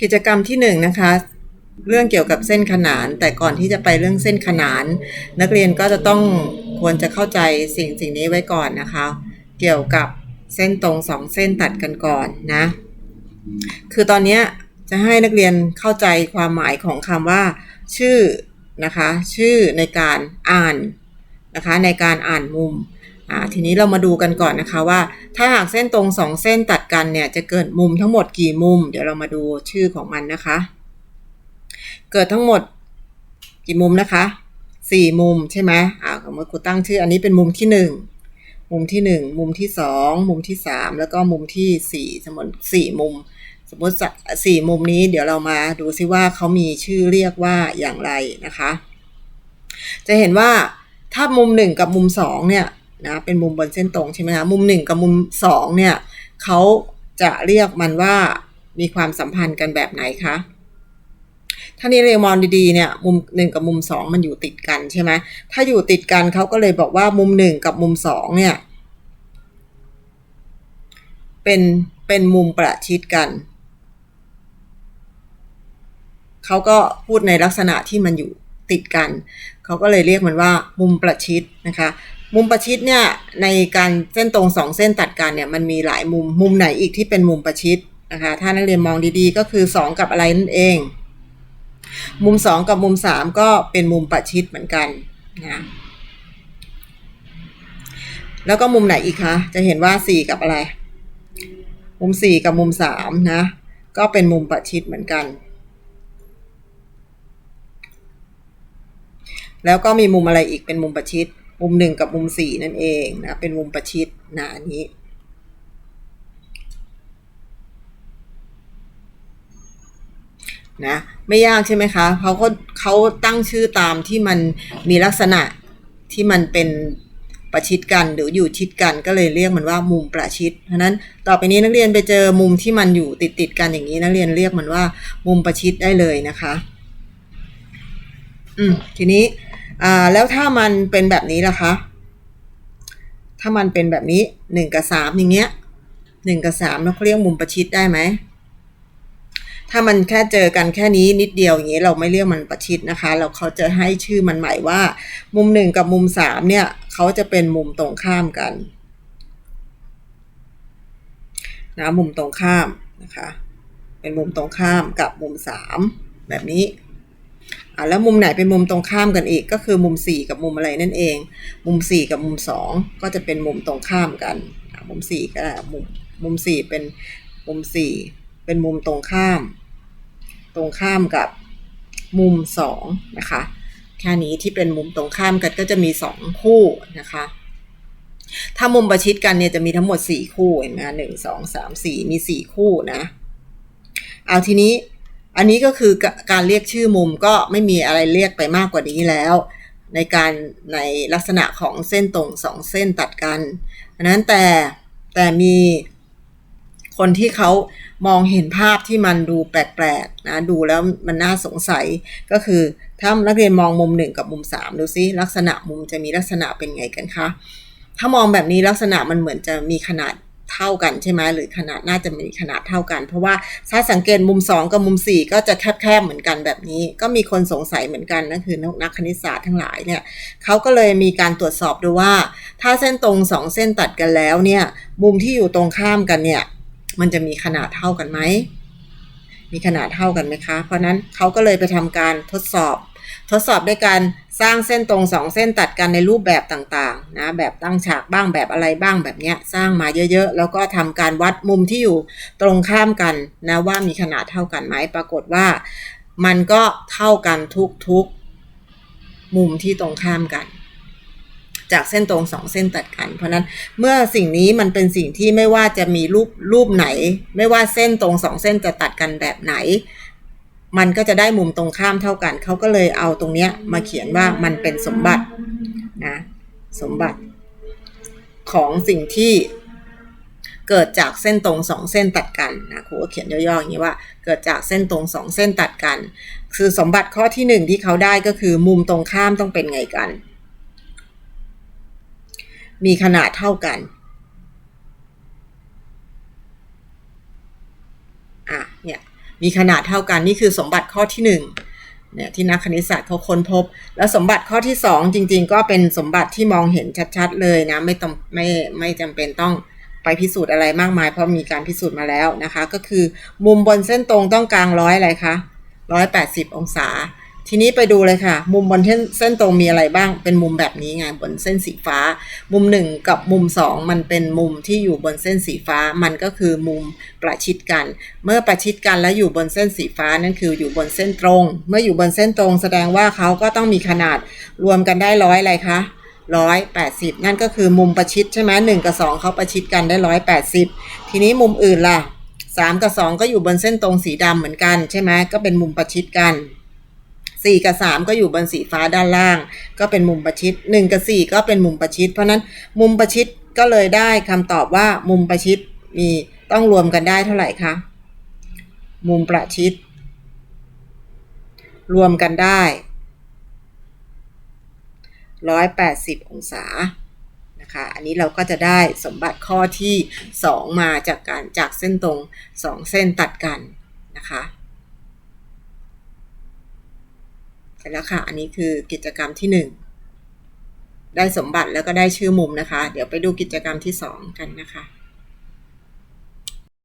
กิจกรรมที่หนึ่งนะคะ เรื่องเกี่ยวกับเส้นขนาน แต่ก่อนที่จะไปเรื่องเส้นขนาน นักเรียนก็จะต้องควรจะเข้าใจสิ่งสิ่งนี้ไว้ก่อนนะคะ เกี่ยวกับเส้นตรงสองเส้นตัดกันก่อนนะ คือตอนนี้จะให้นักเรียนเข้าใจความหมายของคำว่า ชื่อนะคะ ชื่อในการอ่านนะคะ ในการอ่านมุม อ่าทีนี้เรามาดูกันก่อนนะคะว่า ถ้าหากเส้นตรงสองเส้นตัดกันเนี่ยจะเกิดมุมทั้งหมดกี่มุม เดี๋ยวเรามาดูชื่อของมันนะคะ เกิดทั้งหมดกี่มุมนะคะสี่มุมใช่ไหมอ่าสมมติครูตั้งชื่ออันนี้เป็นมุมที่หนึ่งมุมที่หนึ่งมุมที่สองมุมที่สามแล้วก็มุมที่สี่สมมติสี่มุม สมมติสี่มุมนี้เดี๋ยวเรามาดูซิว่าเขามีชื่อเรียกว่าอย่างไรนะคะ จะเห็นว่าถ้ามุมหนึ่งกับมุมสองเนี่ย นะเป็นมุมบนเส้นตรงใช่ไหมคะมุมหนึ่งกับมุมสองเนี่ยเขาจะเรียกมันว่ามีความสัมพันธ์กันแบบไหนคะถ้านี่เรียงมองดีๆเนี่ยมุมหนึ่งกับมุมสองมันอยู่ติดกันใช่ไหมถ้าอยู่ติดกันเขาก็เลยบอกว่ามุมหนึ่งกับมุมสองเนี่ย เป็นเป็นมุมประชิดกันเขาก็พูดในลักษณะที่มันอยู่ ติดกัน เขาก็เลยเรียกมันว่ามุมประชิดนะคะ มุมประชิดเนี่ยในการเส้นตรงสองเส้นตัดกันเนี่ยมันมีหลายมุมมุมไหนอีกที่เป็นมุมประชิดนะคะถ้านักเรียนมองดีๆ ก็คือ 2 กับอะไรนั่นเอง มุม 2 กับมุม 3 ก็เป็นมุมประชิดเหมือนกันนะแล้วก็มุมไหนอีกคะ จะเห็นว่า 4 กับอะไร มุม 4 กับมุม 3 นะ ก็เป็นมุมประชิดเหมือนกัน แล้วก็มีมุมอะไรอีกเป็นมุมประชิด มุมหนึ่งกับมุมสี่นั่นเองนะ เป็นมุมประชิดนะอันนี้ นะ ไม่ยากใช่ไหมคะเขาก็เขาตั้งชื่อตามที่มันมีลักษณะที่มันเป็นประชิดกันหรืออยู่ชิดกันก็เลยเรียกมันว่ามุมประชิด เพราะนั้นต่อไปนี้นักเรียนไปเจอมุมที่มันอยู่ติดติดกันอย่างนี้นักเรียนเรียกมันว่ามุมประชิดได้เลยนะคะ อืมทีนี้ อ่าแล้วถ้ามันเป็นแบบนี้ล่ะคะ ถ้ามันเป็นแบบนี้หนึ่งกับสามอย่างเงี้ยหนึ่งกับสามเราเรียกมุมประชิดได้ไหม ถ้ามันแค่เจอกันแค่นี้นิดเดียวอย่างเงี้ยเราไม่เรียกมันประชิดนะคะ เราเขาจะให้ชื่อมันใหม่ว่า มุมหนึ่งกับมุมสามเนี่ยเขาจะเป็นมุมตรงข้ามกันนะมุมตรงข้ามนะคะ เป็นมุมตรงข้ามกับมุมสามแบบนี้ อ่าแล้วมุมไหนเป็นมุมตรงข้ามกันอีก ก็คือมุม 4 กับมุมอะไรนั่นเอง มุม 4 กับมุม 2 ก็จะเป็นมุมตรงข้ามกันมุม 4 ก็มุมมุม 4 เป็นมุม 4 เป็นมุมตรงข้าม ตรงข้ามกับมุม 2 นะคะแค่นี้ที่เป็นมุมตรงข้ามกันก็จะมี 2 คู่นะคะถ้ามุมประชิดกันเนี่ยจะมีทั้งหมด 4 คู่เห็นไหมหนึ่งสองสามสี่มี 4 คู่นะ เอาทีนี้ อันนี้ก็คือการเรียกชื่อมุมก็ไม่มีอะไรเรียกไปมากกว่านี้แล้ว ในการในลักษณะของเส้นตรงสองเส้นตัดกันอันนั้นแต่แต่มีคนที่เขามองเห็นภาพที่มันดูแปลกๆนะดูแล้วมันน่าสงสัยก็คือถ้านักเรียนมองมุมหนึ่งกับมุมสามดูซิลักษณะมุมจะมีลักษณะเป็นไงกันคะถ้ามองแบบนี้ลักษณะมันเหมือนจะมีขนาด เท่ากันใช่ไหมหรือขนาดน่าจะมีขนาดเท่ากัน เพราะว่าถ้าสังเกตมุม 2 กับมุม 4 ก็จะแคบๆเหมือนกันแบบนี้ ก็มีคนสงสัยเหมือนกันนั่นคือนักคณิตศาสตร์ทั้งหลายเนี่ยเขาก็เลยมีการตรวจสอบดูว่า ถ้าเส้นตรง 2 เส้นตัดกันแล้วเนี่ยมุมที่อยู่ตรงข้ามกันเนี่ยมันจะมีขนาดเท่ากันไหมมีขนาดเท่ากันไหมคะ เพราะนั้นเขาก็เลยไปทำการทดสอบ ทดสอบด้วยการ สร้างเส้นตรงสองเส้นตัดกันในรูปแบบต่างๆนะแบบตั้งฉากบ้างแบบอะไรบ้างแบบเนี้ยสร้างมาเยอะๆ แล้วก็ทำการวัดมุมที่อยู่ตรงข้ามกันนะว่ามีขนาดเท่ากันไหมปรากฏว่า มันก็เท่ากันทุกๆมุมที่ตรงข้ามกัน จากเส้นตรงสองเส้นตัดกัน เพราะนั้นเมื่อสิ่งนี้มันเป็นสิ่งที่ไม่ว่าจะมีรูปรูปไหน ไม่ว่าเส้นตรงสองเส้นจะตัดกันแบบไหน มันก็จะได้มุมตรงข้ามเท่ากัน เขาก็เลยเอาตรงเนี้ยมาเขียนว่ามันเป็นสมบัตินะสมบัติของสิ่งที่เกิดจากเส้นตรงสองเส้นตัดกันนะครูก็เขียนย่อๆอย่างนี้ว่า เกิดจากเส้นตรงสองเส้นตัดกัน คือสมบัติข้อที่หนึ่งที่เขาได้ก็คือมุมตรงข้ามต้องเป็นไงกัน มีขนาดเท่ากันอะเนี่ย มีขนาดเท่ากันนี่คือสมบัติข้อที่หนึ่งเนี่ยที่นักคณิตศาสตร์เขาค้นพบ แล้วสมบัติข้อที่สองจริง ๆ ก็เป็นสมบัติที่มองเห็นชัดๆ เลยนะไม่ต้องไม่ไม่จำเป็นต้องไปพิสูจน์อะไรมากมาย เพราะมีการพิสูจน์มาแล้วนะคะ ก็คือมุมบนเส้นตรงต้องกลางร้อยอะไรคะร้อยแปดสิบองศา ทีนี้ไปดูเลยค่ะ มุมบนเส้นเส้นตรงมีอะไรบ้าง เป็นมุมแบบนี้ไงบนเส้นสีฟ้า มุมหนึ่งกับมุมสองมันเป็นมุมที่อยู่บนเส้นสีฟ้า มันก็คือมุมประชิดกัน เมื่อประชิดกันแล้วอยู่บนเส้นสีฟ้านั่นคืออยู่บนเส้นตรง เมื่ออยู่บนเส้นตรง แสดงว่าเขาก็ต้องมีขนาดรวมกันได้ร้อยอะไรคะร้อยแปดสิบนั่นก็คือมุมประชิดใช่ไหมหนึ่งกับสองเขาประชิดกันได้ร้อยแปดสิบทีนี้มุมอื่นล่ะสามกับสองก็อยู่บนเส้นตรงสีดำเหมือนกันใช่ไหมก็เป็นมุมประชิดกัน สี่กับสามก็อยู่บนสีฟ้าด้านล่าง ก็เป็นมุมประชิดหนึ่งกับสี่ก็เป็นมุมประชิด เพราะนั้นมุมประชิดก็เลยได้คำตอบว่ามุมประชิดมีต้องรวมกันได้เท่าไหร่คะมุมประชิด รวมกันได้ร้อยแปดสิบองศานะคะอันนี้เราก็จะได้สมบัติข้อที่สองมาจากการจากเส้นตรงสองเส้นตัดกันนะคะ เสร็จแล้วค่ะ อันนี้คือกิจกรรมที่ 1 ได้สมบัติแล้วก็ได้ชื่อมุมนะคะ เดี๋ยวไปดูกิจกรรมที่ 2 กันนะคะ